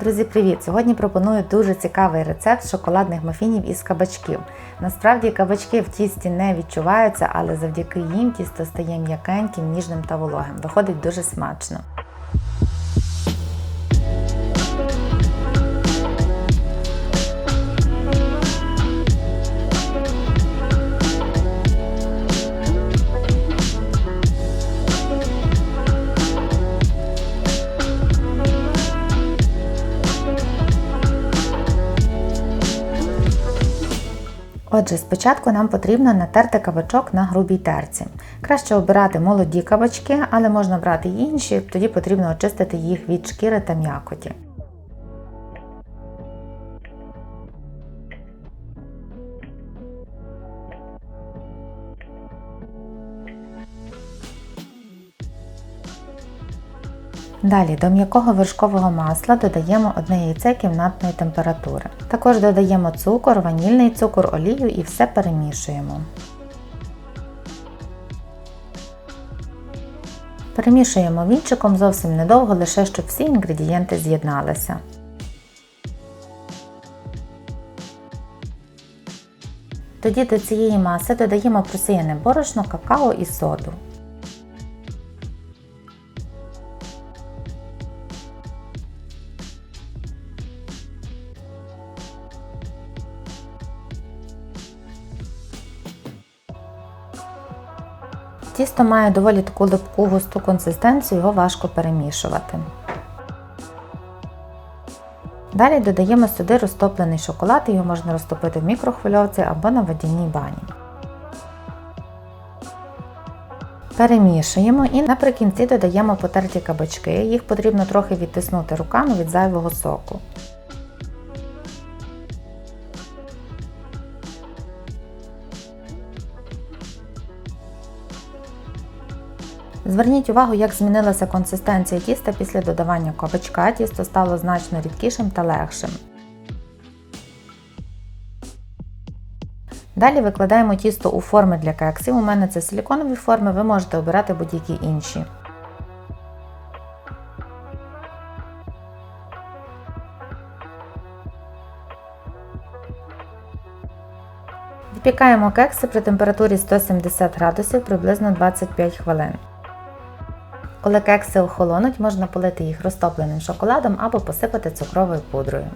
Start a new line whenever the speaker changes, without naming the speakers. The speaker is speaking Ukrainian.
Друзі, привіт! Сьогодні пропоную дуже цікавий рецепт шоколадних мафінів із кабачків. Насправді кабачки в тісті не відчуваються, але завдяки їм тісто стає м'якеньким, ніжним та вологим. Виходить дуже смачно. Отже, спочатку нам потрібно натерти кабачок на грубій терці. Краще обирати молоді кабачки, але можна брати й інші, тоді потрібно очистити їх від шкіри та м'якоті. Далі до м'якого вершкового масла додаємо одне яйце кімнатної температури. Також додаємо цукор, ванільний цукор, олію і все перемішуємо. Перемішуємо вінчиком зовсім недовго, лише щоб всі інгредієнти з'єдналися. Тоді до цієї маси додаємо просіяне борошно, какао і соду. Тісто має доволі таку липку густу консистенцію, його важко перемішувати. Далі додаємо сюди розтоплений шоколад, його можна розтопити в мікрохвильовці або на водяній бані. Перемішуємо і наприкінці додаємо потерті кабачки, їх потрібно трохи відтиснути руками від зайвого соку. Зверніть увагу, як змінилася консистенція тіста після додавання кабачка, тісто стало значно рідкішим та легшим. Далі викладаємо тісто у форми для кексів. У мене це силіконові форми, ви можете обирати будь-які інші. Випікаємо кекси при температурі 170 градусів приблизно 25 хвилин. Коли кекси охолонуть, можна полити їх розтопленим шоколадом або посипати цукровою пудрою.